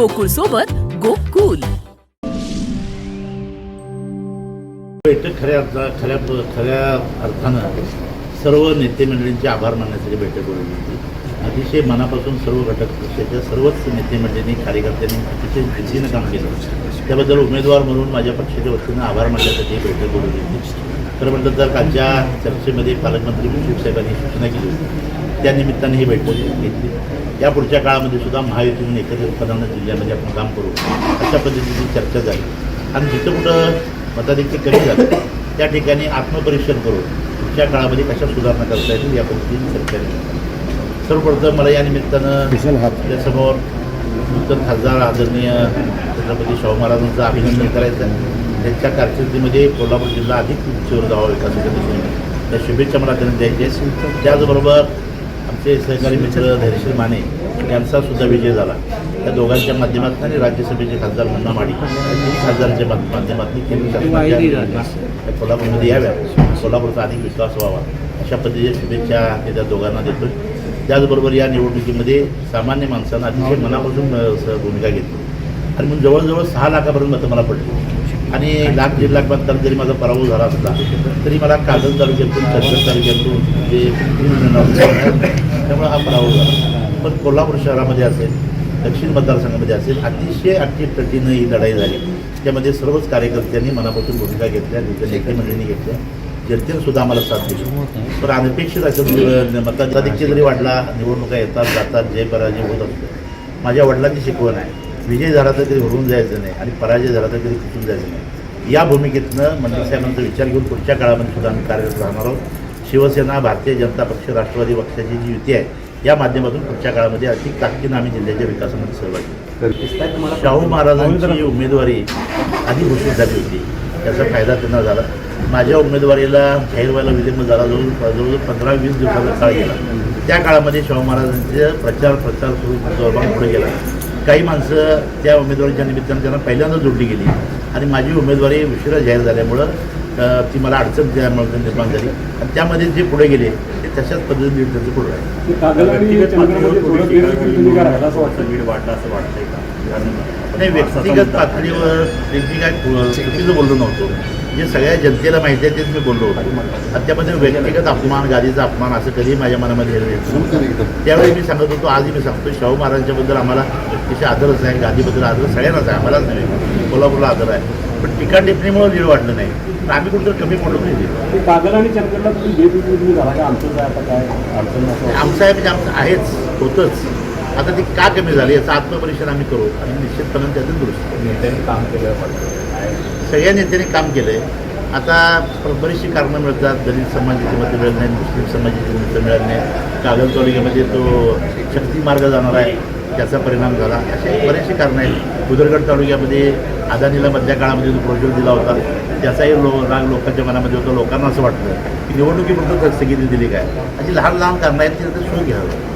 गोकुळ सोबत गोकुल. बैठक खऱ्या अर्था खऱ्या खऱ्या अर्थानं सर्व नेते मंडळींचे आभार मानण्यासाठी बैठक बोलवली होती. अतिशय मनापासून सर्व घटक पक्षाच्या सर्वच नेते मंडळींनी कार्यकर्त्यांनी अतिशय जिद्दीनं काम केलं. त्याबद्दल उमेदवार म्हणून माझ्या पक्षाच्या वतीनं आभार मानण्यासाठी बैठक बोलवली होती. खरं म्हटलं तर कालच्या चर्चेमध्ये पालकमंत्री मुश्रीफ साहेबांनी सूचना केली होती. त्या निमित्ताने ही बैठक घेतली. या पुढच्या काळामध्ये सुद्धा महायुतीतून एकत्रितपणानं जिल्ह्यामध्ये आपण काम करू. अशा पद्धतीची चर्चा झाली. आणि जिथं कुठं मताधिक्य कमी झालं त्या ठिकाणी आत्मपरीक्षण करून पुढच्या काळामध्ये कशा सुधारणा करता येतील या पद्धतीने चर्चा झाली. सर्वप्रथम मला या निमित्तानं आपल्यासमोर नूतन खासदार आदरणीय छत्रपती शाहू महाराजांचं अभिनंदन करायचं आहे. त्यांच्या कारकिर्दीमध्ये कोल्हापूर जिल्हा अधिक उंचीवर जावा विकासाच्या दिशेने. या शुभेच्छा मला त्यांना द्यायच्या त्याचबरोबर आमचे सहकारी मित्र धैर्यशील माने यांचा सुद्धा विजय झाला. त्या दोघांच्या माध्यमातून आणि राज्यसभेचे खासदार मुन्ना माडी या खासदारांच्या माध्यमातून केंद्र शासनाच्या कोल्हापूरमध्ये याव्या कोल्हापूरचा अधिक विकास व्हावा. अशा पद्धतीच्या शुभेच्छा मी त्या दोघांना देतो त्याचबरोबर या निवडणुकीमध्ये सामान्य माणसांना अतिशय मनापासून भूमिका घेतली. आणि म्हणून जवळजवळ सहा लाखापर्यंत मतं मला पडली. आणि लाख दीड लाख मतदान जरी माझा पराभव झाला असला तरी मला कागद तालुक्यातून कर्जत तालुक्यातून जे त्यामुळे हा पराभव झाला. पण कोल्हापूर शहरामध्ये असेल दक्षिण मतदारसंघामध्ये असेल अतिशय अटीतटीनं ही लढाई झाली. त्यामध्ये सर्वच कार्यकर्त्यांनी मनापासून भूमिका घेतल्या नेते नेते मंडळींनी घेतल्या. जनतेनं सुद्धा आम्हाला साथ दिली. पण अनपेक्षित असं मतदाधिक्य जरी वाढला निवडणुका येतात जातात जय पराजय होत असतो माझ्या वडिलांची शिकवण आहे. विजय झाला तर कधी होऊन जायचं नाही आणि पराजय झाला तर कधी खचून जायचं नाही. या भूमिकेतनं मंडळ साहेबांचा विचार घेऊन पुढच्या काळामध्ये सुद्धा आम्ही कार्यरत राहणार आहोत. शिवसेना भारतीय जनता पक्ष राष्ट्रवादी पक्षाची जी युती आहे या माध्यमातून पुढच्या काळामध्ये अधिक ताकदीनं आम्ही जिल्ह्याच्या विकासामध्ये सहभागी शाहू महाराजांची उमेदवारी आधी घोषित झाली होती. त्याचा फायदा त्यांना झाला. माझ्या उमेदवारीला जाहीर व्हायला विलंब झाला. जवळ जवळजवळ पंधरा वीस दिवसाचा काळ गेला. त्या काळामध्ये शाहू महाराजांचे प्रचार प्रचार सुरू जोरबान पुढे गेला. काही माणसं त्या उमेदवारीच्या निमित्तानं त्यांना पहिल्यांदा जोडली गेली. आणि माझी उमेदवारी उशिरा जाहीर झाल्यामुळं ती मला अडचण निर्माण झाली आणि त्यामध्ये जे पुढे गेले ते तशाच पद्धतीने त्यांचं पुढे राहिला. असं वाटतं लीड वाढला असं वाटतंय का? नाही व्यक्तिगत पातळीवर त्यांची काय चुकीचं बोललो नव्हतो. जे सगळ्या जनतेला माहिती आहे तेच मी बोललो होतो. आणि त्यामध्ये व्यक्तिगत अपमान गादीचा अपमान असं कधीही माझ्या मनामध्ये येत. त्यावेळी मी सांगत होतो आजही मी सांगतो शाहू महाराजांच्याबद्दल आम्हाला अतिशय आदरच आहे गादीबद्दल आदर सगळ्यांनाच आहे आम्हालाच नाही. कोल्हापूरला आदर आहे. पण टीका टिप्पणीमुळे लीड वाढलं नाही. आम्ही कुठं कमी पडलो नाही. ते कागद आणि तुम्ही झाला का? आमचं काय आता काय अडचण? आमचं आहे म्हणजे आमचं आहेच होतंच. आता ती का कमी झाली याचं आत्मपरीक्षण आम्ही करू. आणि निश्चितपणे त्यातून दुरुस्त. नेत्यांनी काम केलं सगळ्या नेत्यांनी काम केलं आहे आता बरीचशी कारणं मिळतात. दलित समाजाची मतं मिळत नाही मुस्लिम समाजाची मतं मिळत नाही. कागल तालुक्यामध्ये तो शक्ती मार्ग जाणार आहे. त्याचा परिणाम झाला. असे बरेचसे कारणं आहेत. उदरगड तालुक्यामध्ये अदानीला मधल्या काळामध्ये जो प्रोजेक्ट दिला होता त्याचाही लो राग लोकांच्या मनामध्ये होता. लोकांना असं वाटतं की निवडणुकीपुरतं स्थगिती दिली काय? अशी लहान लहान कारणं आहेत ती शोध घ्यावं.